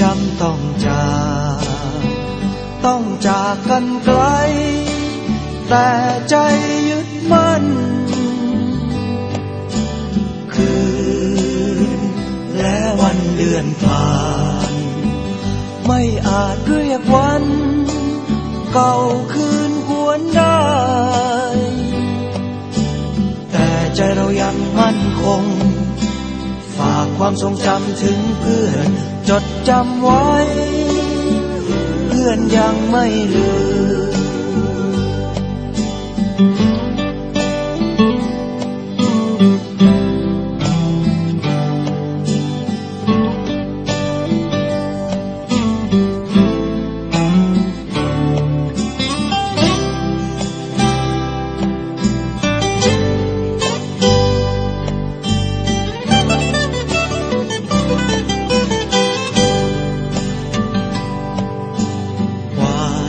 จำต้องจากต้องจากกันไกล แต่ใจยึดมั่น คืนและวันเดือนผ่าน ไม่อาจเรียกวัน เก่าคืนหวนได้ แต่ใจเรายังมั่นคง ฝากความทรงจำถึงเพื่อนจดจำไว้ เพื่อนยังไม่ลืมก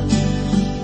น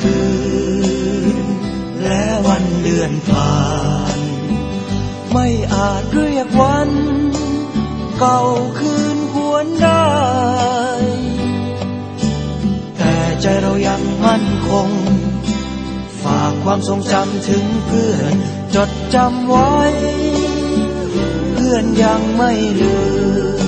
คืน และวันเดือนผ่าน ไม่อาจเรียกวัน เก่าคืนหวนได้ แต่ใจเรายังมั่นคง ฝากความทรงจำถึงเพื่อนจดจำไว้ เพื่อนยังไม่ลืม